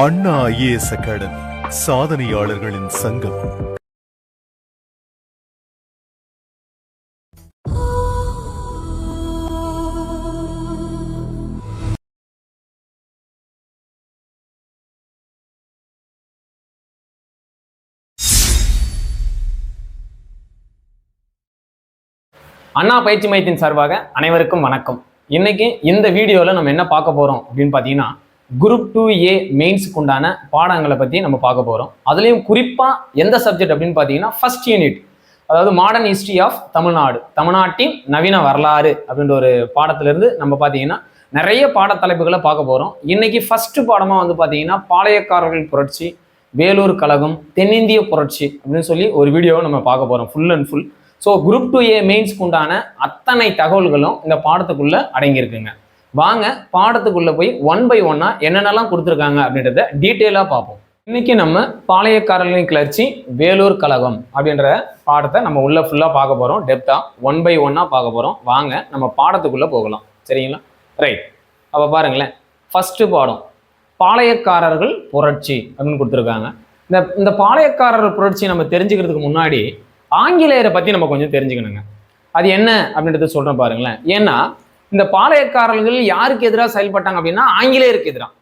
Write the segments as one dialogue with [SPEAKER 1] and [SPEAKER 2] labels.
[SPEAKER 1] அண்ணா IAS academy சாதனையாளர்களின் சங்கம்.
[SPEAKER 2] அண்ணா பயிற்சி மையத்தின் சார்பாக அனைவருக்கும் வணக்கம். இன்னைக்கு இந்த வீடியோவில் நம்ம என்ன பார்க்க போகிறோம் அப்படின்னு பார்த்தீங்கன்னா குரூப் டூ ஏ மெயின்ஸுக்கு உண்டான பாடங்களை பற்றி நம்ம பார்க்க போகிறோம் அதுலேயும் குறிப்பாக எந்த சப்ஜெக்ட் அப்படின்னு பார்த்தீங்கன்னா ஃபர்ஸ்ட் யூனிட் அதாவது மாடர்ன் ஹிஸ்ட்ரி ஆஃப் தமிழ்நாடு. தமிழ்நாட்டின் நவீன வரலாறு அப்படின்ற ஒரு பாடத்திலிருந்து நம்ம பார்த்தீங்கன்னா நிறைய பாடத்தலைப்புகளை பார்க்க போகிறோம் இன்னைக்கு ஃபஸ்ட்டு பாடமாக வந்து பார்த்தீங்கன்னா பாளையக்காரர்கள் புரட்சி வேலூர் கழகம் தென்னிந்திய புரட்சி அப்படின்னு சொல்லி ஒரு வீடியோவை நம்ம பார்க்க போகிறோம் full and full so group two A மெயின்ஸ்க்கு உண்டான அத்தனை தகவல்களும் இந்த பாடத்துக்குள்ளே அடங்கியிருக்குங்க. வாங்க பாடத்துக்குள்ள போய் ஒன் பை ஒன்னா என்னென்னலாம் கொடுத்துருக்காங்க அப்படின்றத டீட்டெயிலாக பார்ப்போம். இன்னைக்கு நம்ம பாளையக்காரர்களின் கிளர்ச்சி வேலூர் கழகம் அப்படின்ற பாடத்தை நம்ம உள்ள ஃபுல்லாக பார்க்க போகிறோம் டெப்தா ஒன் பை ஒன்னாக பார்க்க போகிறோம் வாங்க நம்ம பாடத்துக்குள்ள போகலாம். சரிங்களா? ரைட் அப்போ பாருங்களேன். ஃபர்ஸ்ட் பாடம். பாளையக்காரர்கள் புரட்சி அப்படின்னு கொடுத்துருக்காங்க. இந்த இந்த பாளையக்காரர் புரட்சி நம்ம தெரிஞ்சுக்கிறதுக்கு முன்னாடி ஆங்கிலேயரை பற்றி நம்ம கொஞ்சம் தெரிஞ்சுக்கணுங்க. அது என்ன அப்படின்றத சொல்கிறேன் பாருங்களேன். ஏன்னா இந்த பாளையக்காரர்கள் யாருக்கு எதிராக செயல்பட்டாங்க அப்படின்னா ஆங்கிலேயருக்கு எதிராக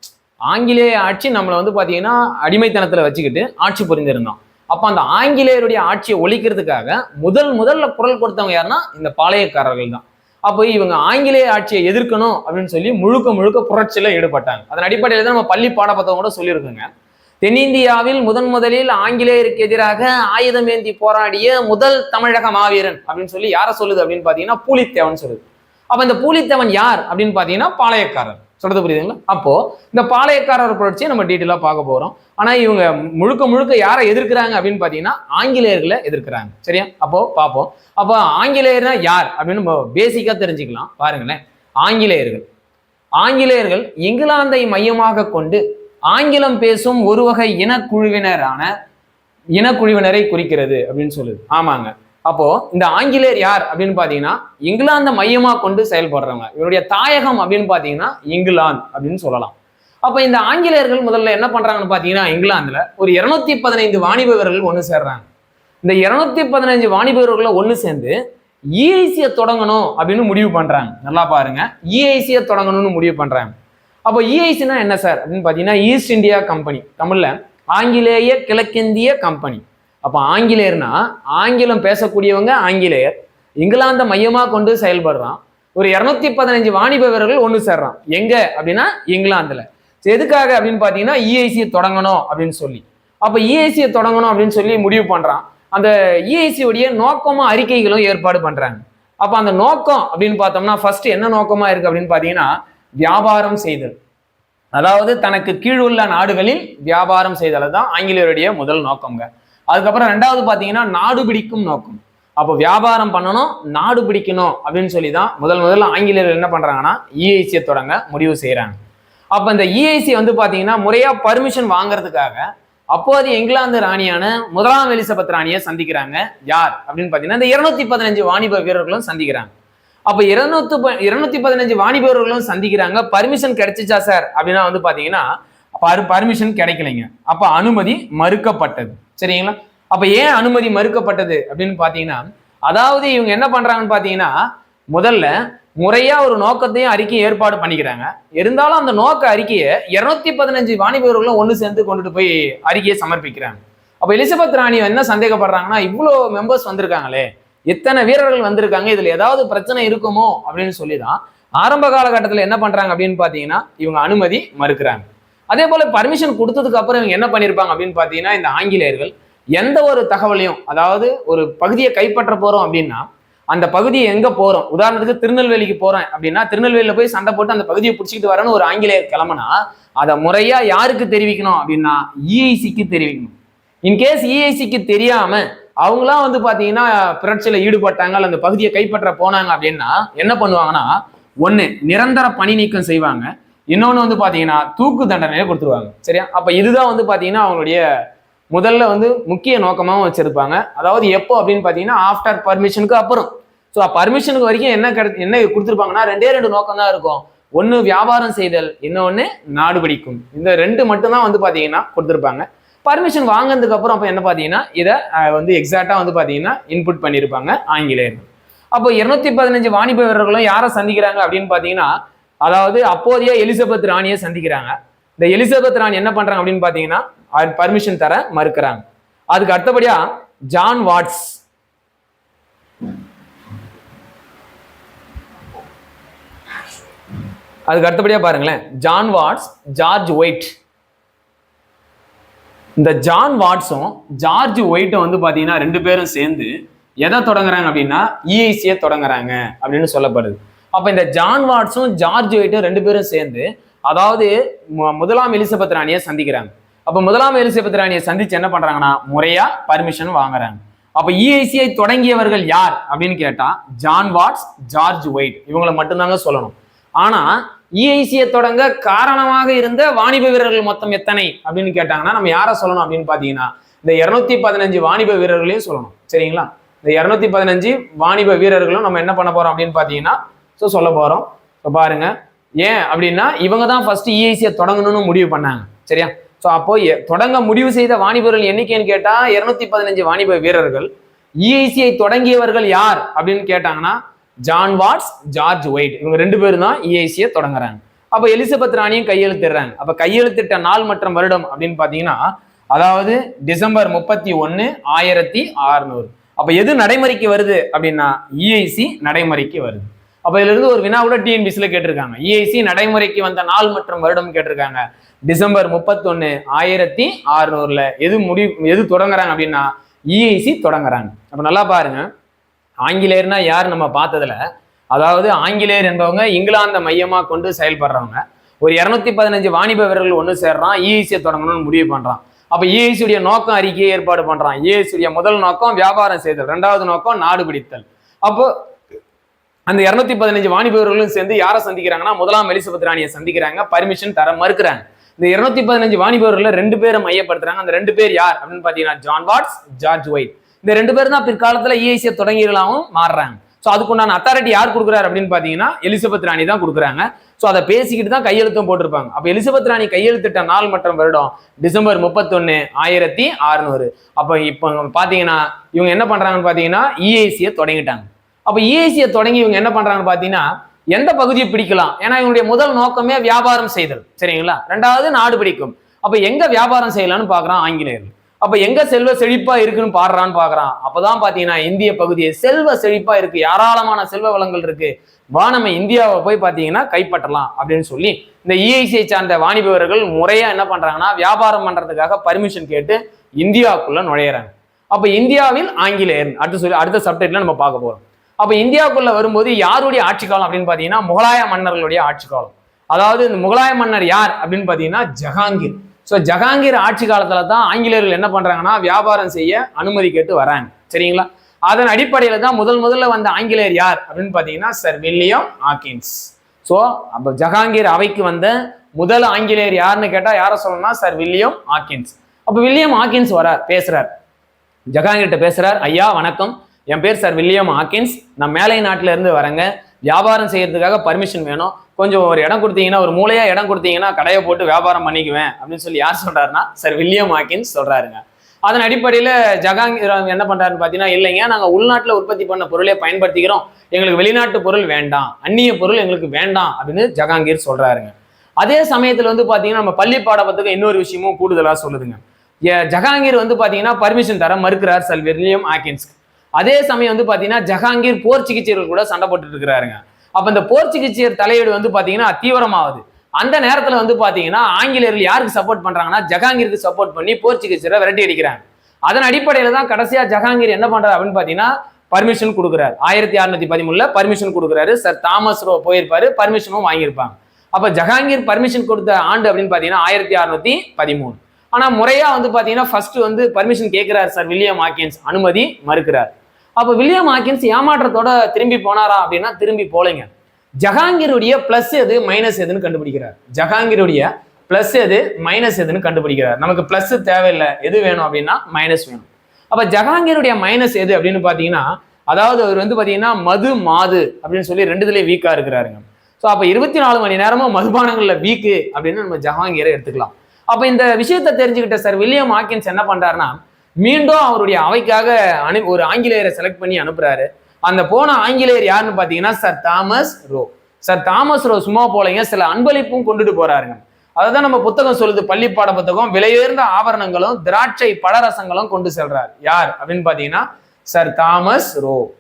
[SPEAKER 2] ஆங்கிலேய ஆட்சி நம்மளை வந்து பார்த்தீங்கன்னா அடிமைத்தனத்தில் வச்சுக்கிட்டு ஆட்சி புரிந்திருந்தோம் அப்போ அந்த ஆங்கிலேயருடைய ஆட்சியை ஒழிக்கிறதுக்காக முதல் முதல்ல குரல் கொடுத்தவங்க யாருன்னா இந்த பாளையக்காரர்கள் தான். அப்போ இவங்க ஆங்கிலேய ஆட்சியை எதிர்க்கணும் அப்படின்னு சொல்லி முழுக்க முழுக்க புரட்சியில் ஈடுபட்டாங்க. அதன் அடிப்படையில் தான் நம்ம பள்ளி பாடப்பத்தவங்க கூட சொல்லியிருக்கோங்க. தென்னிந்தியாவில் முதன் முதலில் ஆங்கிலேயருக்கு எதிராக ஆயுதம் ஏந்தி போராடிய முதல் தமிழக மாவீரன் அப்படின்னு சொல்லி யாரை சொல்லுது அப்படின்னு பார்த்தீங்கன்னா பூலித்தேவன் சொல்லுது. அப்ப இந்த பூலித்தவன் யார் அப்படின்னு பார்த்தீங்கன்னா பாளையக்காரர். சொல்றது புரியுதுங்களா? அப்போ இந்த பாளையக்காரர் புரட்சியை நம்ம டீட்டெயிலாக பார்க்க போறோம். ஆனா இவங்க முழுக்க முழுக்க யாரை எதிர்க்கிறாங்க அப்படின்னு பார்த்தீங்கன்னா ஆங்கிலேயர்களை எதிர்க்கிறாங்க. சரியா? அப்போ பார்ப்போம். அப்போ ஆங்கிலேயர்னா யார் அப்படின்னு நம்ம பேசிக்கா தெரிஞ்சுக்கலாம். பாருங்களேன். ஆங்கிலேயர்கள். ஆங்கிலேயர்கள் இங்கிலாந்தை மையமாக கொண்டு ஆங்கிலம் பேசும் ஒரு வகை இனக்குழுவினரான இனக்குழுவினரை குறிக்கிறது அப்படின்னு சொல்லுது. ஆமாங்க. அப்போ இந்த ஆங்கிலேயர் யார் அப்படின்னு பாத்தீங்கன்னா இங்கிலாந்தை மையமா கொண்டு செயல்படுறவங்க. இவருடைய தாயகம் அப்படின்னு பாத்தீங்கன்னா இங்கிலாந்து அப்படின்னு சொல்லலாம். அப்ப இந்த ஆங்கிலேயர்கள் முதல்ல என்ன பண்றாங்கன்னு பாத்தீங்கன்னா இங்கிலாந்துல ஒரு இருநூத்தி பதினைந்து வாணிப வீரர்கள் ஒன்று சேர்றாங்க. இந்த இருநூத்தி பதினைஞ்சு வாணிப வீரர்களை ஒன்று சேர்ந்து இஐசியை தொடங்கணும் அப்படின்னு முடிவு பண்றாங்க. நல்லா பாருங்க. இஐசியை தொடங்கணும்னு முடிவு பண்றாங்க. அப்போ இஐசினா என்ன சார்? அப்படின்னு பார்த்தீங்கன்னா ஈஸ்ட் இந்தியா கம்பெனி தமிழ்ல ஆங்கிலேய கிழக்கிந்திய கம்பெனி அப்போ ஆங்கிலேயர்னா ஆங்கிலம் பேசக்கூடியவங்க ஆங்கிலேயர். இங்கிலாந்தை மையமாக கொண்டு செயல்படுறான். ஒரு இரநூத்தி பதினஞ்சு வாணிப வீரர்கள் ஒன்று சேர்றான். எங்க? அப்படின்னா இங்கிலாந்தில். எதுக்காக அப்படின்னு பார்த்தீங்கன்னா இஐசியை தொடங்கணும் அப்படின்னு சொல்லி. அப்போ இஐசியை தொடங்கணும் அப்படின்னு சொல்லி முடிவு பண்ணுறான் அந்த இஐசியுடைய நோக்கமும் அறிக்கைகளும் ஏற்பாடு பண்ணுறாங்க அப்போ அந்த நோக்கம் அப்படின்னு பார்த்தோம்னா ஃபர்ஸ்ட் என்ன நோக்கமாக இருக்குது அப்படின்னு பார்த்தீங்கன்னா வியாபாரம் செய்தல். அதாவது தனக்கு கீழுள்ள நாடுகளில் வியாபாரம் செய்தல். தான் ஆங்கிலேயருடைய முதல் நோக்கம்ங்க. அதுக்கப்புறம் ரெண்டாவது பார்த்தீங்கன்னா நாடு பிடிக்கும் நோக்கம். அப்போ வியாபாரம் பண்ணணும் நாடு பிடிக்கணும் அப்படின்னு சொல்லி தான் முதல் முதல்ல ஆங்கிலேயர்கள் என்ன பண்ணுறாங்கன்னா இஐசியை தொடங்க முடிவு செய்கிறாங்க அப்போ இந்த இஐசி வந்து பார்த்தீங்கன்னா முறையாக பர்மிஷன் வாங்குறதுக்காக அப்போதைய இங்கிலாந்து ராணியான முதலாம் எலிசபெத் ராணியை சந்திக்கிறாங்க. யார்? அப்படின்னு பார்த்தீங்கன்னா இந்த இருநூத்தி பதினஞ்சு வாணிப வீரர்களும் சந்திக்கிறாங்க. அப்போ இருநூத்து ப- இருநூத்தி பதினஞ்சு வாணிபர்களும் சந்திக்கிறாங்க. பர்மிஷன் கிடைச்சிச்சா சார் அப்படின்னா வந்து பார்த்தீங்கன்னா பர்மிஷன் கிடைக்கலைங்க. அப்போ அனுமதி மறுக்கப்பட்டது. சரிங்களா? அப்ப ஏன் அனுமதி மறுக்கப்பட்டது அப்படின்னு பாத்தீங்கன்னா அதாவது இவங்க என்ன பண்றாங்கன்னு பாத்தீங்கன்னா முதல்ல முறையா ஒரு நோக்கத்தையும் அறிக்கையை ஏற்பாடு பண்ணிக்கிறாங்க. இருந்தாலும் அந்த நோக்க அறிக்கையை இருநூத்தி பதினஞ்சு வாணிபர்களும் ஒன்று சேர்ந்து கொண்டுட்டு போய் அறிக்கையை சமர்ப்பிக்கிறாங்க. அப்ப எலிசபெத் ராணி என்ன சந்தேகப்படுறாங்கன்னா இவ்வளோ மெம்பர்ஸ் வந்திருக்காங்களே எத்தனை வீரர்கள் வந்திருக்காங்க இதுல ஏதாவது பிரச்சனை இருக்குமோ அப்படின்னு சொல்லி தான் ஆரம்ப காலகட்டத்தில் என்ன பண்றாங்க அப்படின்னு பார்த்தீங்கன்னா இவங்க அனுமதி மறுக்கிறாங்க. அதே போல பர்மிஷன் கொடுத்ததுக்கு அப்புறம் இவங்க என்ன பண்ணியிருப்பாங்க அப்படின்னு பார்த்தீங்கன்னா இந்த ஆங்கிலேயர்கள் எந்த ஒரு தகவலையும் அதாவது ஒரு பகுதியை கைப்பற்ற போறோம் அப்படின்னா அந்த பகுதியை எங்க போறோம்? உதாரணத்துக்கு திருநெல்வேலிக்கு போகிறேன் அப்படின்னா திருநெல்வேலியில போய் சண்டை போட்டு அந்த பகுதியை பிடிச்சிக்கிட்டு வரேன்னு ஒரு ஆங்கிலேயர் கிளம்புனா அதை முறையா யாருக்கு தெரிவிக்கணும் அப்படின்னா இஐசிக்கு தெரிவிக்கணும். இன்கேஸ் இஐசிக்கு தெரியாம அவங்களாம் வந்து பாத்தீங்கன்னா புரட்சியில ஈடுபட்டாங்க அல்ல அந்த பகுதியை கைப்பற்ற போனாங்க அப்படின்னா என்ன பண்ணுவாங்கன்னா ஒன்று நிரந்தர பணி நீக்கம் செய்வாங்க. இன்னொன்று வந்து பார்த்தீங்கன்னா தூக்கு தண்டனையை கொடுத்துருவாங்க. சரியா? அப்போ இதுதான் வந்து பார்த்தீங்கன்னா அவங்களுடைய முதல்ல வந்து முக்கிய நோக்கமாகவும் வச்சுருப்பாங்க. அதாவது எப்போ அப்படின்னு பார்த்தீங்கன்னா ஆஃப்டர் பர்மிஷனுக்கு அப்புறம். ஸோ பர்மிஷனுக்கு வரைக்கும் என்ன கிடை என்ன கொடுத்துருப்பாங்கன்னா ரெண்டே ரெண்டு நோக்கம் தான் இருக்கும். ஒன்று வியாபாரம் செய்தல் இன்னொன்று நாடு பிடிக்கும். இந்த ரெண்டு மட்டும்தான் வந்து பார்த்தீங்கன்னா கொடுத்துருப்பாங்க. பர்மிஷன் வாங்கினதுக்கு அப்புறம் அப்போ என்ன பார்த்தீங்கன்னா இதை வந்து எக்ஸாக்டாக வந்து பார்த்தீங்கன்னா இன்புட் பண்ணியிருப்பாங்க ஆங்கிலேயர்கள். அப்போ இருநூத்தி பதினஞ்சு வாணிப வீரர்களும் யாரை சந்திக்கிறாங்க அப்படின்னு பார்த்தீங்கன்னா அதாவது அப்போதைய எலிசபெத் ராணியை சந்திக்கிறாங்க. இந்த எலிசபெத் ராணி என்ன பண்றாங்க அப்படின்னு பார்த்தீங்கன்னா பர்மிஷன் தர மறுக்கிறாங்க. அதுக்கு அடுத்தபடியா ஜான் வாட்ஸ். அதுக்கு அடுத்தபடியா பாருங்களேன் ஜான் வாட்ஸ் ஜார்ஜ் ஒயிட். இந்த ஜான் வாட்ஸும் ஜார்ஜ் ஒயிட்டும் வந்து பாத்தீங்கன்னா ரெண்டு பேரும் சேர்ந்து எதை தொடங்குறாங்க அப்படின்னா இஐசியை தொடங்குறாங்க அப்படின்னு சொல்லப்படுது. அப்ப இந்த ஜான் வாட்ஸும் ஜார்ஜ் ஒயிட்டும் ரெண்டு பேரும் சேர்ந்து அதாவது முதலாம் எலிசபெத் ராணியை சந்திக்கிறாங்க. அப்ப முதலாம் எலிசபெத் ராணியை சந்திச்சு என்ன பண்றாங்கன்னா முறையா பர்மிஷன் வாங்குறாங்க. அப்ப இஐசிஐ தொடங்கியவர்கள் யார் அப்படின்னு கேட்டா ஜான் வாட்ஸ் ஜார்ஜ் ஒயிட் இவங்களை மட்டும்தாங்க சொல்லணும். ஆனா இஐசியை தொடங்க காரணமாக இருந்த வாணிப வீரர்கள் மொத்தம் எத்தனை அப்படின்னு கேட்டாங்கன்னா நம்ம யாரை சொல்லணும் அப்படின்னு பாத்தீங்கன்னா இந்த இருநூத்தி பதினஞ்சு வாணிப வீரர்களையும் சொல்லணும். சரிங்களா? இந்த இருநூத்தி பதினஞ்சு வாணிப வீரர்களும் நம்ம என்ன பண்ண போறோம் அப்படின்னு பாத்தீங்கன்னா ஸோ சொல்ல போகிறோம் ஸோ பாருங்க. ஏன் அப்படின்னா இவங்க தான் ஃபர்ஸ்ட் இஐசியை தொடங்கணும்னு முடிவு பண்ணாங்க. சரியா? ஸோ அப்போ எ- தொடங்க முடிவு செய்த வாணிபர்கள் எண்ணிக்கைன்னு கேட்டால் இருநூத்தி பதினஞ்சு வாணிப வீரர்கள் இஐசியை தொடங்கியவர்கள் யார் அப்படின்னு கேட்டாங்கன்னா ஜான் வாட்ஸ் ஜார்ஜ் ஒயிட் இவங்க ரெண்டு பேரும் தான் இஐசியை தொடங்குறாங்க. அப்போ எலிசபெத் ராணியும் கையெழுத்திடுறாங்க. அப்போ கையெழுத்திட்ட நாள் மற்றும் வருடம் அப்படின்னு பார்த்தீங்கன்னா அதாவது டிசம்பர் முப்பத்தி ஒன்று ஆயிரத்தி அறுநூறு. அப்போ எது நடைமுறைக்கு வருது அப்படின்னா இஐசி நடைமுறைக்கு வருது. அப்போ இதுல இருந்து ஒரு வினா கூட டிஎன்பிசியில் கேட்டிருக்காங்க. இஐசி நடைமுறைக்கு வந்த நாள் மற்றும் வருடம் கேட்டிருக்காங்க. டிசம்பர் முப்பத்தொன்னு ஆயிரத்தி அறுநூறுல எது முடிவு எது தொடங்குறாங்க அப்படின்னா இஐசி தொடங்குறாங்க. அப்போ நல்லா பாருங்க. ஆங்கிலேயர்னா யார் நம்ம பார்த்ததுல? அதாவது ஆங்கிலேயர் என்பவங்க இங்கிலாந்தை மையமா கொண்டு செயல்படுறவங்க. ஒரு இரநூத்தி பதினஞ்சு வாணிப வீரர்கள் ஒன்று சேர்றான் இஐசியை தொடங்கணும்னு முடிவு பண்றான். அப்ப இஐசியுடைய நோக்கம் அறிக்கையை ஏற்பாடு பண்றான். இஐசியுடைய முதல் நோக்கம் வியாபாரம் செய்தல் ரெண்டாவது நோக்கம் நாடு பிடித்தல். அப்போ அந்த இருநூத்தி பதினஞ்சு வாணிபவர்களும் சேர்ந்து யாரை சந்திக்கிறாங்கன்னா முதலாம் எலிசபெத் ராணியை சந்திக்கிறாங்க. பர்மிஷன் தர மறுக்கிறாங்க. இந்த இருநூத்தி பதினஞ்சு வாணிபவர்கள் ரெண்டு பேரை மையப்படுத்துறாங்க. அந்த ரெண்டு பேர் யார் அப்படின்னு பாத்தீங்கன்னா ஜான் வாட்ஸ் ஜார்ஜ் ஒயிட் இந்த ரெண்டு பேரும் தான் பிற்காலத்துல இஐசியை தொடங்கிகளாகவும் மாறுறாங்க. ஸோ அதுக்குண்டான அத்தாரிட்டி யார் கொடுக்குறாரு அப்படின்னு பாத்தீங்கன்னா எலிசபெத் ராணி தான் கொடுக்குறாங்க. ஸோ அதை பேசிக்கிட்டு தான் கையெழுத்தும் போட்டிருப்பாங்க. அப்போ எலிசபெத் ராணி கையெழுத்திட்ட நாள் மற்றும் வருடம் டிசம்பர் முப்பத்தொன்னு ஆயிரத்தி அறுநூறு. அப்போ இப்போ பாத்தீங்கன்னா இவங்க என்ன பண்றாங்கன்னு பாத்தீங்கன்னா இஐசியை தொடங்கிட்டாங்க. அப்போ இஐசியை தொடங்கி இவங்க என்ன பண்ணுறாங்கன்னு பார்த்தீங்கன்னா எந்த பகுதியை பிடிக்கலாம்? ஏன்னா இவங்களுடைய முதல் நோக்கமே வியாபாரம் செய்தல். சரிங்களா? ரெண்டாவது நாடு பிடிக்கும். அப்போ எங்கே வியாபாரம் செய்யலாம்னு பார்க்குறான் ஆங்கிலேயர்கள். அப்போ எங்கே செல்வ செழிப்பாக இருக்குன்னு பாடுறான்னு பார்க்குறான் அப்போ தான் பார்த்தீங்கன்னா இந்திய பகுதியை செல்வ செழிப்பாக இருக்குது ஏராளமான செல்வ வளங்கள் இருக்குது வா நம்ம இந்தியாவை போய் பார்த்தீங்கன்னா கைப்பற்றலாம் அப்படின்னு சொல்லி இந்த இஐசியை சார்ந்த வாணிபவர்கள் முறையாக என்ன பண்ணுறாங்கன்னா வியாபாரம் பண்ணுறதுக்காக பர்மிஷன் கேட்டு இந்தியாவுக்குள்ளே நுழையிறாங்க. அப்போ இந்தியாவில் ஆங்கிலேயர் அடுத்து சொல்லி அடுத்த சப்டெக்டில் நம்ம பார்க்க போகிறோம் அப்போ இந்தியாவுக்குள்ள வரும்போது யாருடைய ஆட்சி காலம் அப்படின்னு பார்த்தீங்கன்னா முகலாய மன்னர்களுடைய ஆட்சி காலம். அதாவது இந்த முகலாய மன்னர் யார் அப்படின்னு பார்த்தீங்கன்னா ஜஹாங்கீர். ஸோ ஜஹாங்கீர் ஆட்சி காலத்துல தான் ஆங்கிலேயர்கள் என்ன பண்றாங்கன்னா வியாபாரம் செய்ய அனுமதி கேட்டு வராங்க. சரிங்களா? அதன் அடிப்படையில் தான் முதல் முதல்ல வந்த ஆங்கிலேயர் யார் அப்படின்னு பார்த்தீங்கன்னா சர் வில்லியம் ஆக்கின்ஸ் ஸோ அப்போ ஜஹாங்கீர் அவைக்கு வந்த முதல் ஆங்கிலேயர் யாருன்னு கேட்டால் யாரை சொல்லணும்னா சார் வில்லியம் ஆக்கின்ஸ் அப்போ வில்லியம் ஆக்கின்ஸ் வரார் பேசுறார். ஜஹாங்கீர்கிட்ட பேசுறார் ஐயா வணக்கம். என் பேர் சார் வில்லியம் ஆக்கின்ஸ் நான் மேலை நாட்டிலேருந்து வரேங்க. வியாபாரம் செய்யறதுக்காக பர்மிஷன் வேணும். கொஞ்சம் ஒரு இடம் கொடுத்தீங்கன்னா ஒரு மூலையாக இடம் கொடுத்தீங்கன்னா கடையை போட்டு வியாபாரம் பண்ணிக்குவேன் அப்படின்னு சொல்லி யார் சொல்கிறாருன்னா சார் வில்லியம் ஆக்கின்ஸ் சொல்கிறாருங்க அதன் அடிப்படையில் ஜஹாங்கீர் என்ன பண்ணுறாருன்னு பார்த்தீங்கன்னா இல்லைங்க நாங்கள் உள்நாட்டில் உற்பத்தி பண்ண பொருளை பயன்படுத்திக்கிறோம். எங்களுக்கு வெளிநாட்டு பொருள் வேண்டாம். அந்நிய பொருள் எங்களுக்கு வேண்டாம் அப்படின்னு ஜகாங்கீர் சொல்கிறாருங்க அதே சமயத்தில் வந்து பார்த்தீங்கன்னா நம்ம பள்ளி பாடப்பத்துக்கு இன்னொரு விஷயமும் கூடுதலாக சொல்லுதுங்க. ஜஹாங்கீர் வந்து பார்த்தீங்கன்னா பர்மிஷன் தர மறுக்கிறார் சார் வில்லியம் ஆக்கின்ஸ்க்கு அதே சமயம் வந்து பார்த்தீங்கன்னா ஜஹாங்கீர் போர்ச்சுகீசியர்கள் கூட சண்டை போட்டுட்டு இருக்கிறாருங்க. அப்போ இந்த போர்ச்சுகீசியர் தலையீடு வந்து பார்த்தீங்கன்னா தீவிரமாகுது. அந்த நேரத்தில் வந்து பார்த்தீங்கன்னா ஆங்கிலேயர்கள் யாருக்கு சப்போர்ட் பண்றாங்கன்னா ஜஹாங்கீருக்கு சப்போர்ட் பண்ணி போர்ச்சுகீசியரை விரட்டி அடிக்கிறாங்க. அதன் அடிப்படையில் தான் கடைசியாக ஜஹாங்கீர் என்ன பண்ணுறாரு அப்படின்னு பார்த்தீங்கன்னா பர்மிஷன் கொடுக்குறாரு. ஆயிரத்தி அறுநூத்தி பதிமூணுல பர்மிஷன் கொடுக்குறாரு. சார் தாமஸ் ரோ போயிருப்பாரு பர்மிஷனும் வாங்கியிருப்பாங்க. அப்போ ஜஹாங்கீர் பர்மிஷன் கொடுத்த ஆண்டு அப்படின்னு பார்த்தீங்கன்னா ஆயிரத்தி அறுநூத்தி பதிமூணு. ஆனால் முறையாக வந்து பார்த்தீங்கன்னா ஃபர்ஸ்ட் வந்து பர்மிஷன் கேட்குறாரு சார் வில்லியம் ஆக்கியன்ஸ் அனுமதி மறுக்கிறார். அப்போ வில்லியம் ஆக்கின்ஸ் ஏமாற்றத்தோட திரும்பி போனாரா அப்படின்னா திரும்பி போலைங்க. ஜஹாங்கீருடைய பிளஸ் எது மைனஸ் எதுன்னு கண்டுபிடிக்கிறார். ஜஹாங்கீருடைய பிளஸ் எது மைனஸ் எதுன்னு கண்டுபிடிக்கிறார். நமக்கு பிளஸ் தேவையில்லை. எது வேணும் அப்படின்னா மைனஸ் வேணும். அப்போ ஜஹாங்கீருடைய மைனஸ் எது அப்படின்னு பார்த்தீங்கன்னா அதாவது அவர் வந்து பார்த்தீங்கன்னா மது மாது அப்படின்னு சொல்லி ரெண்டுதுலேயே வீக்காக இருக்கிறாருங்க. ஸோ அப்போ இருபத்தி நாலு மணி நேரமும் மதுபானங்களில் வீக்கு அப்படின்னு நம்ம ஜஹாங்கீரை எடுத்துக்கலாம். அப்போ இந்த விஷயத்தை தெரிஞ்சுக்கிட்ட சார் வில்லியம் ஹாக்கின்ஸ் என்ன பண்ணுறாருன்னா மீண்டும் அவருடைய அவைக்காக அனு ஒரு ஆங்கிலேயரை செலக்ட் பண்ணி அனுப்புறாரு. அந்த போன ஆங்கிலேயர் யாருன்னு பாத்தீங்கன்னா sir Thomas Roe. Sir Thomas Roe சும்மா போலங்க சில அன்பளிப்பும் கொண்டுட்டு போறாருங்க. அதுதான் நம்ம புத்தகம் சொல்லுது பள்ளி பாட புத்தகம். விலையுயர்ந்த ஆபரணங்களும் திராட்சை பழரசங்களும் கொண்டு செல்றார். யார்? அப்படின்னு பாத்தீங்கன்னா சார் தாமஸ் ரோ.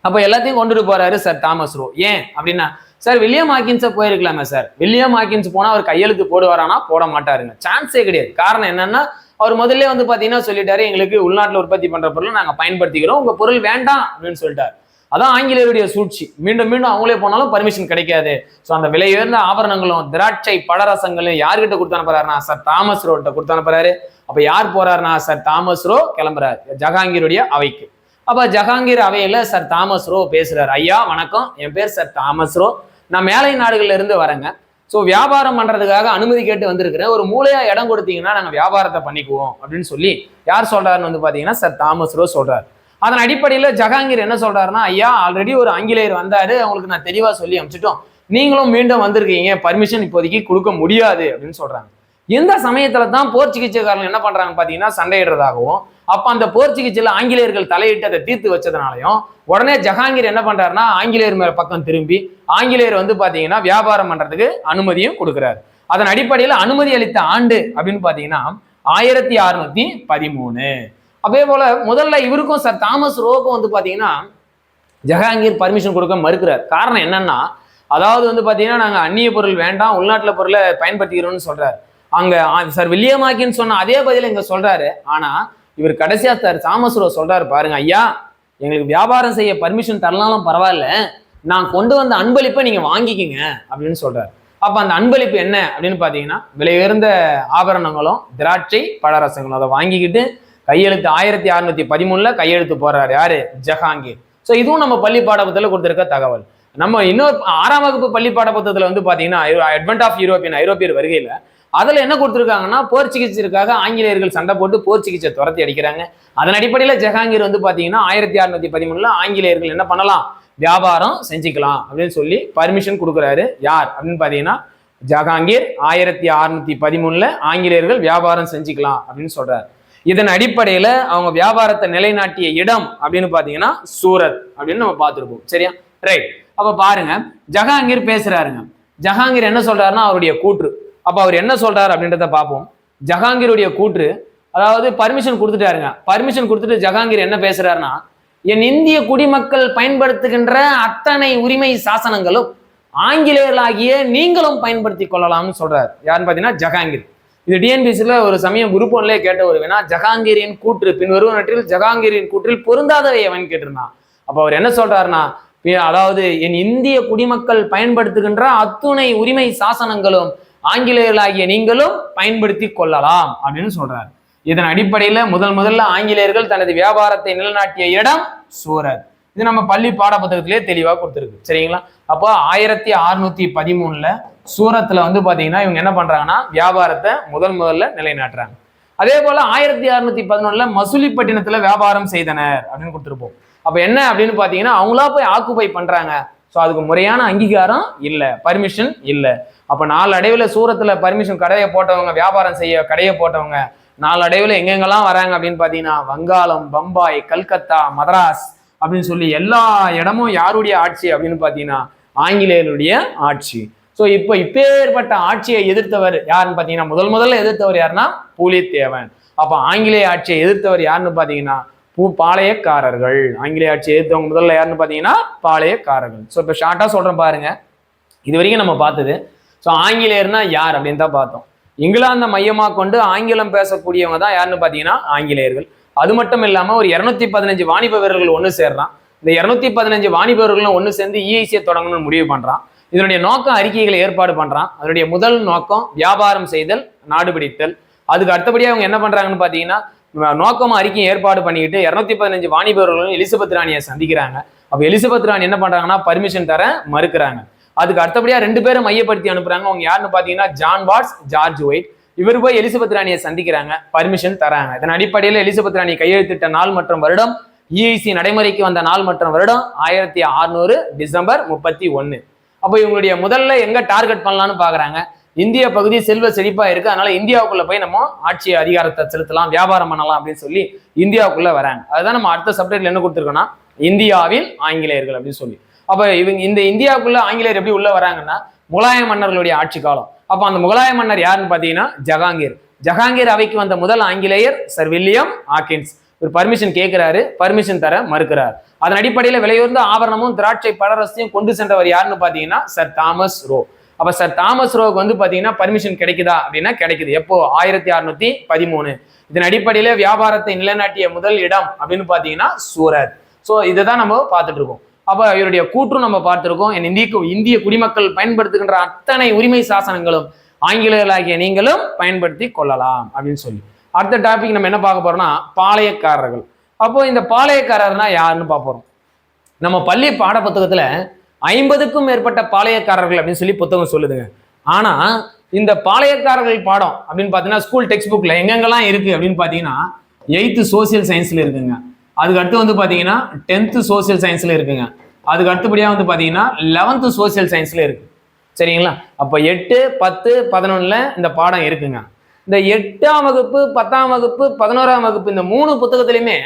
[SPEAKER 2] அப்ப எல்லாத்தையும் கொண்டுட்டு போறாரு சார் தாமஸ் ரோ. ஏன்? அப்படின்னா சார் வில்லியம் ஹாக்கின்ஸை போயிருக்கலாமே சார். வில்லியம் ஹாக்கின்ஸ் போனா அவர் கையெழுத்து போடுவாரானா? போட மாட்டாருங்க. சான்ஸே கிடையாது. காரணம் என்னன்னா அவர் முதல்ல வந்து பாத்தீங்கன்னா சொல்லிட்டாரு எங்களுக்கு உள்நாட்டில் உற்பத்தி பண்ற பொருளை நாங்க பயன்படுத்திக்கிறோம் உங்க பொருள் வேண்டாம் அப்படின்னு சொல்லிட்டாரு. அதான் ஆங்கிலேயருடைய சூழ்ச்சி. மீண்டும் மீண்டும் அவங்களே போனாலும் பர்மிஷன் கிடைக்காது. ஸோ அந்த விலை உயர்ந்த ஆபரணங்களும் திராட்சை பழரசங்களும் யார்கிட்ட கொடுத்து அனுப்புறாருனா சார் தாமஸ் ரோட்ட கொடுத்து அனுப்புறாரு. அப்ப யார் போறாருனா சார் தாமஸ் ரோ கிளம்புறாரு. ஜஹாங்கீருடைய அவைக்கு. அப்ப ஜஹாங்கீர் அவையில சார் தாமஸ் ரோ பேசுறாரு. ஐயா வணக்கம். என் பேர் சார் தாமஸ் ரோ. நான் மேலை நாடுகள்ல இருந்து வரேங்க. ஸோ வியாபாரம் பண்ணுறதுக்காக அனுமதி கேட்டு வந்திருக்கிறேன் ஒரு மூலையாக இடம் கொடுத்தீங்கன்னா நாங்கள் வியாபாரத்தை பண்ணிக்குவோம் அப்படின்னு சொல்லி யார் சொல்கிறாருன்னு வந்து பார்த்தீங்கன்னா சார் தாமஸ் ரோ சொல்றாரு. அதன் அடிப்படையில் ஜஹாங்கீர் என்ன சொல்கிறாருன்னா ஐயா ஆல்ரெடி ஒரு ஆங்கிலேயர் வந்தாரு அவங்களுக்கு நான் தெளிவாக சொல்லி அனுப்பிச்சிட்டோம். நீங்களும் மீண்டும் வந்திருக்கீங்க பர்மிஷன் இப்போதைக்கு கொடுக்க முடியாது அப்படின்னு சொல்கிறாங்க எந்த சமயத்தில் தான் போர்ச்சுகீச்சக்காரங்க என்ன பண்ணுறாங்க பார்த்தீங்கன்னா சண்டையிடுறதாகவும் அப்ப அந்த போர்ச்சுகீச்சில் ஆங்கிலேயர்கள் தலையிட்டு அதை தீர்த்து வச்சதுனாலையும் உடனே ஜஹாங்கீர் என்ன பண்றாருன்னா ஆங்கிலேயர் மேல பக்கம் திரும்பி ஆங்கிலேயர் வந்து பாத்தீங்கன்னா வியாபாரம் பண்றதுக்கு அனுமதியும் கொடுக்குறாரு. அதன் அடிப்படையில் அனுமதி அளித்த ஆண்டு அப்படின்னு பாத்தீங்கன்னா ஆயிரத்தி அறுநூத்தி பதிமூணு. அதே போல முதல்ல இவருக்கும் சார் தாமஸ் ரோக்கும் வந்து பாத்தீங்கன்னா ஜஹாங்கீர் பர்மிஷன் கொடுக்க மறுக்கிறார். காரணம் என்னன்னா அதாவது வந்து பாத்தீங்கன்னா நாங்க அந்நிய பொருள் வேண்டாம் உள்நாட்டுல பொருளை பயன்படுத்திக்கிறோம்னு சொல்றாரு. அங்க சார் வில்லியமாக்கின்னு சொன்ன அதே பதில இங்க சொல்றாரு. ஆனா இவர் கடைசியா சார் தாமஸ் சொல்றாரு பாருங்க ஐயா எங்களுக்கு வியாபாரம் செய்ய பர்மிஷன் தரலாம் பரவாயில்ல. நான் கொண்டு வந்த அன்பளிப்பை நீங்க வாங்கிக்கிங்க அப்படின்னு சொல்றாரு. அப்ப அந்த அன்பளிப்பு என்ன அப்படின்னு பாத்தீங்கன்னா விலை உயர்ந்த ஆபரணங்களும் திராட்சை பழரசங்களும். அதை வாங்கிக்கிட்டு கையெழுத்து ஆயிரத்தி அறுநூத்தி பதிமூணுல கையெழுத்து போறாரு யாரு? ஜஹாங்கீர். ஸோ இதுவும் நம்ம பள்ளி பாடப்புத்தகத்தில் கொடுத்திருக்க தகவல். நம்ம இன்னொரு ஆறாம் வகுப்பு பள்ளி பாடப்புத்தகத்தில் வந்து பாத்தீங்கன்னா அட்வென்ட் ஆஃப் யூரோப்பியன் ஐரோப்பியர் வருகையில அதில் என்ன கொடுத்துருக்காங்கன்னா போர்ச்சுகீசிற்காக ஆங்கிலேயர்கள் சண்டை போட்டு போர்ச்சுகீஸை துரத்தி அடிக்கிறாங்க. அதன் அடிப்படையில் ஜஹாங்கீர் வந்து பார்த்தீங்கன்னா ஆயிரத்தி அறுநூத்தி பதிமூணுல ஆங்கிலேயர்கள் என்ன பண்ணலாம்? வியாபாரம் செஞ்சுக்கலாம் அப்படின்னு சொல்லி பர்மிஷன் கொடுக்குறாரு. யார்? அப்படின்னு பார்த்தீங்கன்னா ஜஹாங்கீர் ஆயிரத்தி அறுநூத்தி பதிமூணுல ஆங்கிலேயர்கள் வியாபாரம் செஞ்சுக்கலாம் அப்படின்னு சொல்றாரு. இதன் அடிப்படையில் அவங்க வியாபாரத்தை நிலைநாட்டிய இடம் அப்படின்னு பார்த்தீங்கன்னா சூரத் அப்படின்னு நம்ம பார்த்துருப்போம். சரியா? ரைட் அப்போ பாருங்க ஜஹாங்கீர் பேசுறாருங்க. ஜஹாங்கீர் என்ன சொல்றாருன்னா அவருடைய கூற்று. அப்போ அவர் என்ன சொல்றாரு அப்படின்றத பார்ப்போம். ஜஹாங்கீருடைய கூற்று அதாவது பர்மிஷன் கொடுத்துட்டாருங்க. பர்மிஷன் கொடுத்துட்டு ஜஹாங்கீர் என்ன பேசுறாருன்னா என் இந்திய குடிமக்கள் பயன்படுத்துகின்ற அத்தனை உரிமை சாசனங்களும் ஆங்கிலேயர்களாகிய நீங்களும் பயன்படுத்தி கொள்ளலாம்னு சொல்றாரு. யாருன்னு பார்த்தீங்கன்னா ஜஹாங்கீர். இது டிஎன்பிசியில் ஒரு சமயம் குரூப் ஒன்லேயே கேட்ட ஒரு வினா ஜஹாங்கீரின் கூற்று. பின் வருவனற்றில் ஜஹாங்கீரின் கூற்றில் பொருந்தாதவை அவன் கேட்டிருந்தான். அப்போ அவர் என்ன சொல்றாருன்னா அதாவது என் இந்திய குடிமக்கள் பயன்படுத்துகின்ற அத்துணை உரிமை சாசனங்களும் ஆங்கிலேயர்களாகிய நீங்களும் பயன்படுத்தி கொள்ளலாம் அப்படின்னு சொல்றாரு. இதன் அடிப்படையில முதல் முதல்ல ஆங்கிலேயர்கள் தனது வியாபாரத்தை நிலைநாட்டிய இடம் சூரத். இது நம்ம பள்ளி பாட புத்தகத்திலே தெளிவா கொடுத்துருக்கு. சரிங்களா? அப்போ ஆயிரத்தி அறுநூத்தி பதிமூணுல சூரத்தில் வந்து பாத்தீங்கன்னா இவங்க என்ன பண்றாங்கன்னா வியாபாரத்தை முதல் முதல்ல நிலைநாட்டுறாங்க. அதே போல ஆயிரத்தி அறுநூத்தி பதினொன்னுல மசூலிப்பட்டினத்துல வியாபாரம் செய்தனர் அப்படின்னு கொடுத்துருப்போம். அப்ப என்ன அப்படின்னு பாத்தீங்கன்னா அவங்களா போய் ஆக்குபை பண்றாங்க. ஸோ அதுக்கு முறையான அங்கீகாரம் இல்லை. பர்மிஷன் இல்லை. அப்போ நாலடைவில் சூரத்தில் பர்மிஷன் கடையை போட்டவங்க வியாபாரம் செய்ய கடையை போட்டவங்க நாலடைவில் எங்கெங்கெல்லாம் வராங்க அப்படின்னு பார்த்தீங்கன்னா வங்காளம் பம்பாய் கல்கத்தா மதராஸ் அப்படின்னு சொல்லி எல்லா இடமும் யாருடைய ஆட்சி அப்படின்னு பார்த்தீங்கன்னா ஆங்கிலேயருடைய ஆட்சி. ஸோ இப்போ இப்பேற்பட்ட ஆட்சியை எதிர்த்தவர் யாருன்னு பார்த்தீங்கன்னா முதல் முதல்ல எதிர்த்தவர் யாருன்னா பூலித்தேவன். அப்போ ஆங்கிலேய ஆட்சியை எதிர்த்தவர் யாருன்னு பார்த்தீங்கன்னா பூ பாளையக்காரர்கள். ஆங்கிலேய ஆட்சி எதிர்த்தவங்க முதல்ல யாருன்னு பார்த்தீங்கன்னா பாளையக்காரர்கள். ஸோ இப்போ ஷார்ட்டாக சொல்கிறேன் பாருங்க. இது வரைக்கும் நம்ம பார்த்தது. ஸோ ஆங்கிலேயர்னா யார் அப்படின்னு தான் பார்த்தோம். இங்கிலாந்தை மையமாக கொண்டு ஆங்கிலம் பேசக்கூடியவங்க தான் யாருன்னு பார்த்தீங்கன்னா ஆங்கிலேயர்கள். அது மட்டும் இல்லாமல் ஒரு இரநூத்தி பதினஞ்சு வாணிப வீரர்கள் ஒன்று சேர்றான். இந்த இரநூத்தி பதினஞ்சு வாணிப வீரர்களும் ஒன்று சேர்ந்து இஐசியை தொடங்கணும்னு முடிவு பண்ணுறான் இதனுடைய நோக்கம் அறிக்கைகளை ஏற்பாடு பண்ணுறான் அதனுடைய முதல் நோக்கம் வியாபாரம் செய்தல் நாடு பிடித்தல் அதுக்கு அடுத்தபடியாக அவங்க என்ன பண்ணுறாங்கன்னு பார்த்தீங்கன்னா நோக்கமாக அறிக்கையும் ஏற்பாடு பண்ணிக்கிட்டு இரநூத்தி பதினஞ்சு வாணிபர்களும் எலிசபெத் ராணியை சந்திக்கிறாங்க. அப்போ எலிசபெத் ராணி என்ன பண்ணுறாங்கன்னா பர்மிஷன் தர மறுக்கிறாங்க. அதுக்கு அடுத்தபடியாக ரெண்டு பேரும் மையப்படுத்தி அனுப்புறாங்க. அவங்க யாருன்னு பார்த்தீங்கன்னா ஜான் வாட்ஸ் ஜார்ஜ் ஒயிட். இவர் போய் எலிசபெத் ராணியை சந்திக்கிறாங்க. பர்மிஷன் தராங்க. இதன் அடிப்படையில் எலிசபெத் ராணி கையெழுத்திட்ட நாள் மற்றும் வருடம் இஐசி நடைமுறைக்கு வந்த நாள் மற்றும் வருடம் ஆயிரத்தி அறுநூறு டிசம்பர் முப்பத்தி ஒன்று அப்போ இவங்களுடைய முதல்ல எங்கே டார்கெட் பண்ணலான்னு பார்க்குறாங்க இந்திய பகுதி செல்வ செழிப்பா இருக்கு. அதனால இந்தியாவுக்குள்ள போய் நம்ம ஆட்சி அதிகாரத்தை செலுத்தலாம் வியாபாரம் பண்ணலாம் அப்படின்னு சொல்லி இந்தியாவுக்குள்ள வராங்க. அதுதான் நம்ம அடுத்த சப்ஜெக்ட்ல என்ன கொடுத்துருக்கோம்னா இந்தியாவில் ஆங்கிலேயர்கள் அப்படின்னு சொல்லி. அப்ப இவங்க இந்த இந்தியாவுக்குள்ள ஆங்கிலேயர் எப்படி உள்ள வராங்கன்னா முகலாய மன்னர்களுடைய ஆட்சி காலம். அப்ப அந்த முகலாய மன்னர் யாருன்னு பாத்தீங்கன்னா ஜஹாங்கீர். ஜஹாங்கீர் அவைக்கு வந்த முதல் ஆங்கிலேயர் சர் வில்லியம் ஆக்கின்ஸ் ஒரு பர்மிஷன் கேட்கிறாரு பர்மிஷன் தர மறுக்கிறார். அதன் அடிப்படையில் விலையுயர்ந்த ஆபரணமும் திராட்சை பழரசையும் கொண்டு சென்றவர் யாருன்னு பாத்தீங்கன்னா சர் தாமஸ் ரோ. அப்போ சார் தாமஸ் ரோவுக்கு வந்து பார்த்தீங்கன்னா பர்மிஷன் கிடைக்குதா? அப்படின்னா கிடைக்குது. எப்போ? ஆயிரத்தி அறுநூத்தி பதிமூணு. இதன் அடிப்படையில் வியாபாரத்தை நிலைநாட்டிய முதல் இடம் அப்படின்னு பார்த்தீங்கன்னா சூரத். ஸோ இதை தான் நம்ம பார்த்துட்டு இருக்கோம் அப்போ இவருடைய கூற்றும் நம்ம பார்த்துருக்கோம். என் இந்திய இந்திய குடிமக்கள் பயன்படுத்துகின்ற அத்தனை உரிமை சாசனங்களும் ஆங்கிலேயர்களாகிய நீங்களும் பயன்படுத்தி கொள்ளலாம் அப்படின்னு சொல்லி. அடுத்த டாபிக் நம்ம என்ன பார்க்க போறோம்னா பாளையக்காரர்கள். அப்போ இந்த பாளையக்காரர்னா யாருன்னு பார்ப்போம். நம்ம பள்ளி பாட புத்தகத்துல ஐம்பதுக்கும் மேற்பட்ட பாளையக்காரர்கள் அப்படின்னு சொல்லி புத்தகம் சொல்லுதுங்க. ஆனா இந்த பாளையக்காரர்கள் பாடம் அப்படின்னு பார்த்தீங்கன்னா ஸ்கூல் டெக்ஸ்ட் புக்ல எங்கெங்கெல்லாம் இருக்கு அப்படின்னு பார்த்தீங்கன்னா எயித்து சோசியல் சயின்ஸ்ல இருக்குங்க. அதுக்கு அடுத்து வந்து பார்த்தீங்கன்னா டென்த்து சோசியல் சயின்ஸ்ல இருக்குங்க. அதுக்கு அடுத்தபடியாக வந்து பார்த்தீங்கன்னா லெவன்த்து சோசியல் சயின்ஸ்ல இருக்கு. சரிங்களா? அப்போ எட்டு பத்து பதினொன்னுல இந்த பாடம் இருக்குங்க. இந்த எட்டாம் வகுப்பு பத்தாம் வகுப்பு பதினோராம் வகுப்பு இந்த மூணு புத்தகத்திலையுமே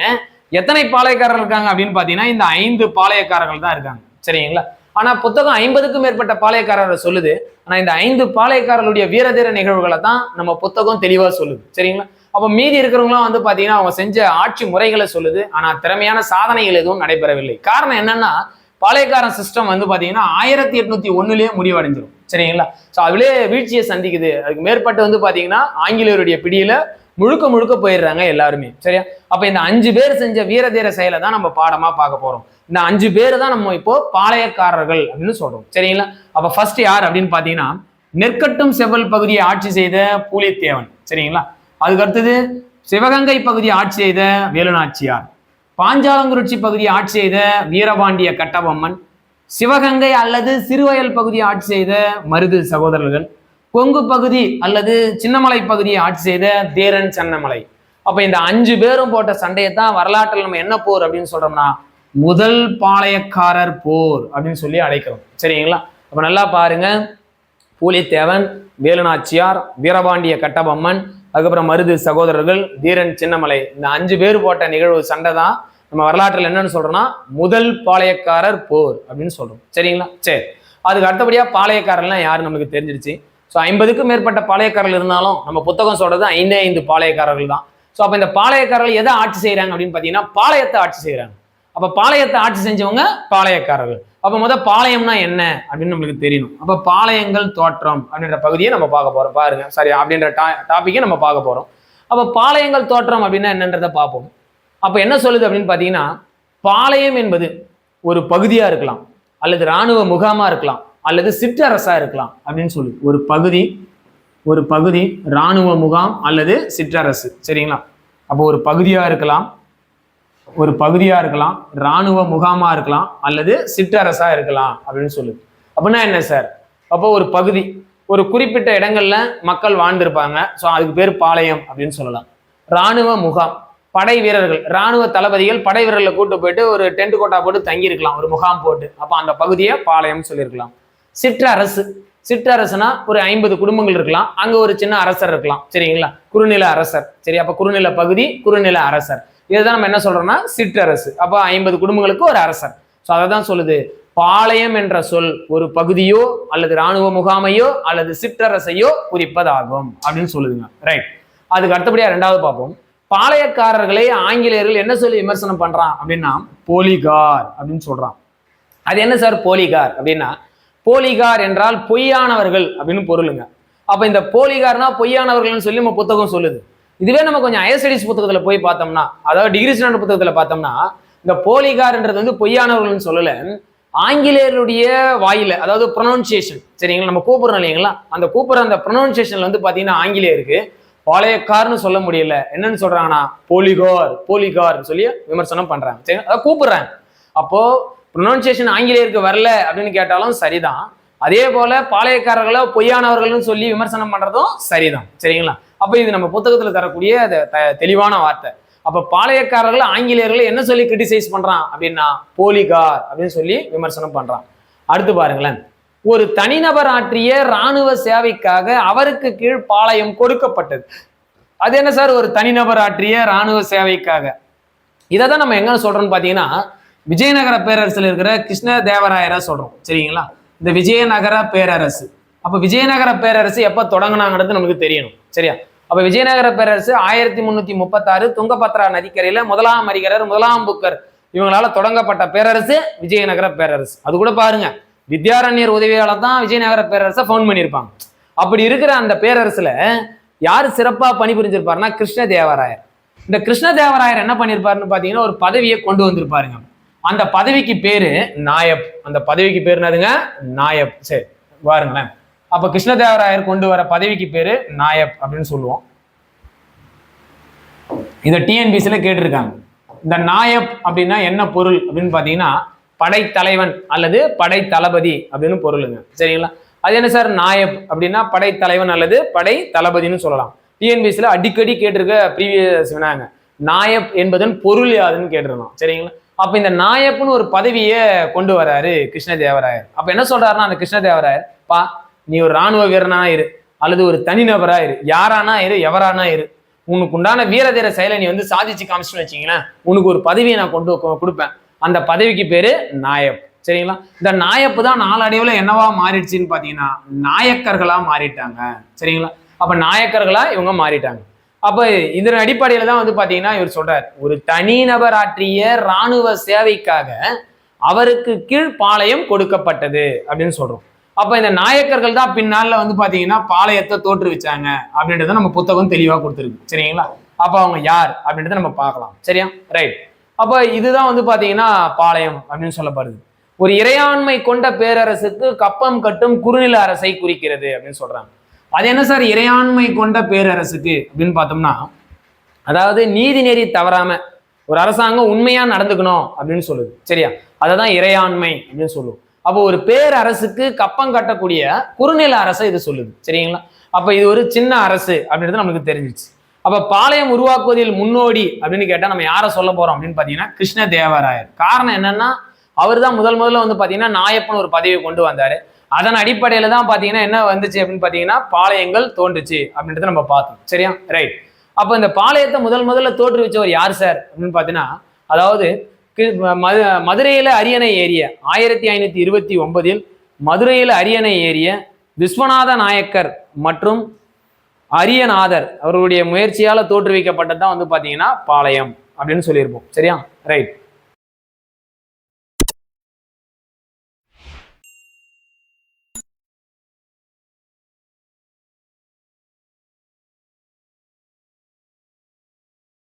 [SPEAKER 2] எத்தனை பாளையக்காரர்கள் இருக்காங்க அப்படின்னு பார்த்தீங்கன்னா இந்த ஐந்து பாளையக்காரர்கள் தான் இருக்காங்க. சரிங்களா? ஆனால் புத்தகம் ஐம்பதுக்கும் மேற்பட்ட பாளையக்காரரை சொல்லுது. ஆனால் இந்த ஐந்து பாளையக்காரர்களுடைய வீரதீர நிகழ்வுகளை தான் நம்ம புத்தகம் தெளிவாக சொல்லுது. சரிங்களா? அப்போ மீதி இருக்கிறவங்களாம் வந்து பார்த்தீங்கன்னா அவங்க செஞ்ச ஆட்சி முறைகளை சொல்லுது. ஆனால் திறமையான சாதனைகள் எதுவும் நடைபெறவில்லை. காரணம் என்னன்னா பாளையக்காரன் சிஸ்டம் வந்து பார்த்தீங்கன்னா ஆயிரத்தி எட்நூத்தி ஒண்ணுலயே முடிவடைஞ்சிடும் சரிங்களா? ஸோ அதுலேயே வீழ்ச்சியை சந்திக்குது. அதுக்கு மேற்பட்டு வந்து பார்த்தீங்கன்னா ஆங்கிலேயருடைய பிடியில முழுக்க முழுக்க போயிடுறாங்க எல்லாருமே. சரியா? அப்போ இந்த அஞ்சு பேர் செஞ்ச வீரதீர செயலை தான் நம்ம பாடமாக பார்க்க போகிறோம் இந்த அஞ்சு பேர் தான் நம்ம இப்போ பாளையக்காரர்கள் அப்படின்னு சொல்றோம். சரிங்களா? அப்ப ஃபர்ஸ்ட் யார் அப்படின்னு பாத்தீங்கன்னா நெற்கட்டும் செவ்வல் பகுதியை ஆட்சி செய்த பூலித்தேவன். சரிங்களா? அதுக்கு அடுத்தது சிவகங்கை பகுதியை ஆட்சி செய்த வேலுநாச்சியார். பாஞ்சாலங்குறிச்சி பகுதியை ஆட்சி செய்த வீரபாண்டிய கட்டபொம்மன். சிவகங்கை அல்லது சிறுவயல் பகுதியை ஆட்சி செய்த மருது சகோதரர்கள். கொங்கு பகுதி அல்லது சின்னமலை பகுதியை ஆட்சி செய்த தேரன் சன்னமலை. அப்ப இந்த அஞ்சு பேரும் போட்ட சண்டையை தான் வரலாற்றில் நம்ம என்ன போர் அப்படின்னு சொல்றோம்னா முதல் பாளையக்காரர் போர் அப்படின்னு சொல்லி அழைக்கிறோம். சரிங்களா? அப்ப நல்லா பாருங்க. பூலித்தேவன் வேலுநாச்சியார் வீரபாண்டிய கட்டபொம்மன் அதுக்கப்புறம் மருது சகோதரர்கள் தீரன் சின்னமலை. இந்த அஞ்சு பேர் போட்ட நிகழ்வு சண்டை தான். நம்ம வரலாற்றில் என்னன்னு சொல்றோம்னா முதல் பாளையக்காரர் போர் அப்படின்னு சொல்றோம். சரிங்களா? சரி. அதுக்கு அடுத்தபடியா பாளையக்காரர்லாம் யாரு நமக்கு தெரிஞ்சிருச்சு? ஸோ ஐம்பதுக்கும் மேற்பட்ட பாளையக்காரர்கள் இருந்தாலும் நம்ம புத்தகம் சொல்றது ஐந்தே ஐந்து பாளையக்காரர்கள் தான். ஸோ அப்போ இந்த பாளையக்காரர்கள் எதை ஆட்சி செய்கிறாங்க அப்படின்னு பார்த்தீங்கன்னா பாளையத்தை ஆட்சி செய்கிறாங்க அப்போ பாளையத்தை ஆட்சி செஞ்சவங்க பாளையக்காரர்கள். அப்போ முத பாளையம்னா என்ன அப்படின்னு நம்மளுக்கு தெரியணும். அப்போ பாளையங்கள் தோற்றம் அப்படின்ற பகுதியை நம்ம பார்க்க போறோம். பாருங்க. சரி அப்படின்ற டா டாப்பிக்கை நம்ம பார்க்க போறோம். அப்போ பாளையங்கள் தோற்றம் அப்படின்னா என்னன்றதை பார்ப்போம். அப்போ என்ன சொல்லுது அப்படின்னு பார்த்தீங்கன்னா பாளையம் என்பது ஒரு பகுதியாக இருக்கலாம் அல்லது இராணுவ முகாமாக இருக்கலாம் அல்லது சிற்றரசா இருக்கலாம் அப்படின்னு சொல்லி ஒரு பகுதி ஒரு பகுதி இராணுவ முகாம் அல்லது சிற்றரசு. சரிங்களா? அப்போ ஒரு பகுதியாக இருக்கலாம் ஒரு பகுதியாக இருக்கலாம் இராணுவ முகாமாக இருக்கலாம் அல்லது சிற்றரசா இருக்கலாம் அப்படின்னு சொல்லுது. அப்படின்னா என்ன சார்? அப்போ ஒரு பகுதி ஒரு குறிப்பிட்ட இடங்கள்ல மக்கள் வாழ்ந்திருப்பாங்க. ஸோ அதுக்கு பேர் பாளையம் அப்படின்னு சொல்லலாம். இராணுவ முகாம் படை வீரர்கள் இராணுவ தளபதிகள் படை வீரர்களை கூட்டு போயிட்டு ஒரு டென்ட் கோட்டா போட்டு தங்கியிருக்கலாம் ஒரு முகாம் போட்டு. அப்போ அந்த பகுதியை பாளையம் சொல்லியிருக்கலாம். சிற்றரசு சிற்றரசுனா ஒரு ஐம்பது குடும்பங்கள் இருக்கலாம். அங்க ஒரு சின்ன அரசர் இருக்கலாம். சரிங்களா? குறுநில அரசர். சரி அப்ப குறுநில பகுதி குறுநில அரசர். இதுதான் நம்ம என்ன சொல்றோம்னா சிற்றரசு. அப்போ ஐம்பது குடும்பங்களுக்கு ஒரு அரசர் ஸோ அதை தான் சொல்லுது. பாளையம் என்ற சொல் ஒரு பகுதியோ அல்லது இராணுவ முகாமையோ அல்லது சிற்றரசையோ குறிப்பதாகும் அப்படின்னு சொல்லுதுங்க. ரைட் அதுக்கு அடுத்தபடியா ரெண்டாவது பார்ப்போம். பாளையக்காரர்களை ஆங்கிலேயர்கள் என்ன சொல்லி விமர்சனம் பண்றான் அப்படின்னா போலிகார் அப்படின்னு சொல்றான். அது என்ன சார்? போலிகார் அப்படின்னா போலிகார் என்றால் பொய்யானவர்கள் அப்படின்னு பொருளுங்க. அப்ப இந்த போலிகார்னா பொய்யானவர்கள்னு சொல்லி நம்ம புத்தகம் சொல்லுது. இதுவே நம்ம கொஞ்சம் ஹையர் ஸ்டடிஸ் போய் பார்த்தோம்னா அதாவது டிகிரி ஸ்டாண்டர்ட் புத்தகத்தில் பார்த்தோம்னா இந்த போலிகார்ன்றது வந்து பொய்யானவர்கள்னு சொல்லலை. ஆங்கிலேயருடைய வாயில அதாவது ப்ரொனவுன்சியேஷன் சரிங்களா? நம்ம கூப்பிடுறோம் இல்லைங்களா? அந்த கூப்பிடுற அந்த ப்ரொனவுன்சியேஷன்ல வந்து பார்த்தீங்கன்னா ஆங்கிலேயருக்கு பாளையக்கார்னு சொல்ல முடியல. என்னன்னு சொல்றாங்கன்னா போலிகார் போலிகார் சொல்லி விமர்சனம் பண்றாங்க. சரி அதை கூப்பிடுறாங்க. அப்போ ப்ரொனவுன்சியேஷன் ஆங்கிலேயருக்கு வரல அப்படின்னு கேட்டாலும் சரிதான். அதே போல பாளையக்காரர்களோ பொய்யானவர்கள்னு சொல்லி விமர்சனம் பண்றதும் சரிதான். சரிங்களா? அப்போ இது நம்ம புத்தகத்துல தரக்கூடிய த- தெளிவான வார்த்தை. அப்ப பாளையக்காரர்கள் ஆங்கிலேயர்களை என்ன சொல்லி கிரிட்டிசைஸ் பண்றான்? அப்படின்னா போலிகார் அப்படின்னு சொல்லி விமர்சனம் பண்றான். அடுத்து பாருங்களேன். ஒரு தனிநபர் ஆற்றிய ராணுவ சேவைக்காக அவருக்கு கீழ் பாளையம் கொடுக்கப்பட்டது. அது என்ன சார்? ஒரு தனிநபர் ஆற்றிய ராணுவ சேவைக்காக. இதை தான் நம்ம எங்கே சொல்றோம்னு பார்த்தீங்கன்னா விஜயநகர பேரரசுல இருக்கிற கிருஷ்ண தேவராயரை சொல்றோம். சரிங்களா? இந்த விஜயநகர பேரரசு. அப்போ விஜயநகர பேரரசு எப்போ தொடங்கினாங்கிறது நமக்கு தெரியணும் சரியா? அப்போ விஜயநகர பேரரசு ஆயிரத்தி முந்நூற்றி முப்பத்தாறு துங்கபத்ரா நதிக்கரையில் முதலாம் அறிகரர் முதலாம் புக்கர் இவங்களால தொடங்கப்பட்ட பேரரசு விஜயநகர பேரரசு. அது கூட பாருங்க வித்யாரண்யர் உதவியால தான் விஜயநகர பேரரசை ஃபோன் பண்ணியிருப்பாங்க. அப்படி இருக்கிற அந்த பேரரசில் யார் சிறப்பாக பணிபுரிஞ்சிருப்பாருன்னா கிருஷ்ண தேவராயர் இந்த கிருஷ்ண தேவராயர் என்ன பண்ணியிருப்பாருன்னு பார்த்தீங்கன்னா ஒரு பதவியை கொண்டு வந்திருப்பாருங்க. அந்த பதவிக்கு பேரு நாயப். அந்த பதவிக்கு பேர் என்னதுங்க? நாயப். சரி பாருங்களேன் அப்ப கிருஷ்ணதேவராயர் கொண்டு வர பதவிக்கு பேரு நாயப் அப்படின்னு சொல்லுவோம். இதை டிஎன்பிசியில் கேட்டிருக்காங்க. இந்த நாயப் அப்படின்னா என்ன பொருள் அப்படின்னு பார்த்தீங்கன்னா படைத்தலைவன் அல்லது படை தளபதி அப்படின்னு பொருளுங்க. சரிங்களா? அது என்ன சார்? நாயப் அப்படின்னா படைத்தலைவன் அல்லது படை தளபதினு சொல்லலாம் டிஎன்பிசியில் அடிக்கடி கேட்டிருக்க ப்ரீவியஸ் வினாங்க. நாயப் என்பதன் பொருள் யாதுன்னு கேட்டிருந்தோம். சரிங்களா? அப்ப இந்த நாயப்னு ஒரு பதவியை கொண்டு வராரு கிருஷ்ணதேவராயர். அப்ப என்ன சொல்றாருன்னா அந்த கிருஷ்ணதேவராயர் பா நீ ஒரு ராணுவ வீரனா இரு அல்லது ஒரு தனிநபரா இரு. யாரானா இரு எவரானா இரு. உனக்கு உண்டான வீரதீர செயலை நீ வந்து சாதிச்சு காமிச்சுன்னு வச்சிங்களேன் உனக்கு ஒரு பதவியை நான் கொண்டு கொடுப்பேன். அந்த பதவிக்கு பேரு நாயப். சரிங்களா? இந்த நாயப்பு தான் நாளடைவில் என்னவா மாறிடுச்சுன்னு பார்த்தீங்கன்னா நாயக்கர்களா மாறிட்டாங்க. சரிங்களா? அப்ப நாயக்கர்களா இவங்க மாறிட்டாங்க. அப்ப இதன் அடிப்படையில தான் வந்து பாத்தீங்கன்னா இவர் சொல்றார் ஒரு தனிநபர் ஆற்றிய ராணுவ சேவைக்காக அவருக்கு கீழ் பாளையம் கொடுக்கப்பட்டது அப்படின்னு சொல்றோம். அப்ப இந்த நாயக்கர்கள் தான் பின்னால வந்து பாத்தீங்கன்னா பாளையத்தை தோற்றுவிச்சாங்க அப்படின்றத நம்ம புத்தகம் தெளிவா கொடுத்துருக்கு. சரிங்களா? அப்ப அவங்க யார் அப்படின்றத நம்ம பார்க்கலாம். சரியா? ரைட் அப்ப இதுதான் வந்து பாத்தீங்கன்னா பாளையம் அப்படின்னு சொல்லப்படுது. ஒரு இறையாண்மை கொண்ட பேரரசுக்கு கப்பம் கட்டும் குறுநில அரசை குறிக்கிறது அப்படின்னு சொல்றாங்க. அது என்ன சார்? இறையாண்மை கொண்ட பேரரசுக்கு அப்படின்னு பார்த்தோம்னா அதாவது நீதி நெறி தவறாம ஒரு அரசாங்கம் உண்மையா நடந்துக்கணும் அப்படின்னு சொல்லுது. சரியா? அதை தான் இறையாண்மை அப்படின்னு சொல்லுவோம். அப்போ ஒரு பேரரசுக்கு கப்பம் கட்டக்கூடிய குறுநில அரசை இது சொல்லுது. சரிங்களா? அப்ப இது ஒரு சின்ன அரசு அப்படின்றது நமக்கு தெரிஞ்சிச்சு அப்ப பாளையம் உருவாக்குவதில் முன்னோடி அப்படின்னு கேட்டா நம்ம யாரை சொல்ல போறோம் அப்படின்னு பாத்தீங்கன்னா கிருஷ்ண தேவராயர் காரணம் என்னன்னா அவர் தான் முதல் முதல்ல வந்து பாத்தீங்கன்னா நாயப்பன் ஒரு பதவியை கொண்டு வந்தாரு. அதன் அடிப்படையில தான் பாத்தீங்கன்னா என்ன வந்துச்சு அப்படின்னு பாத்தீங்கன்னா பாளையங்கள் தோன்றுச்சு அப்படின்றத நம்ம பார்த்தோம். சரியா? ரைட் அப்ப இந்த பாளையத்தை முதல் முதல்ல தோற்றுவிச்சவர் யார் சார் அப்படின்னு பாத்தீங்கன்னா அதாவது மதுரையில அரியணை ஏறிய ஆயிரத்தி ஐநூத்தி இருபத்தி ஒன்பதில் மதுரையில அரியணை ஏறிய விஸ்வநாத நாயக்கர் மற்றும் அரியநாதர் அவர்களுடைய முயற்சியால தோற்றுவிக்கப்பட்டது தான் வந்து பாத்தீங்கன்னா பாளையம் அப்படின்னு சொல்லியிருப்போம். சரியா? ரைட்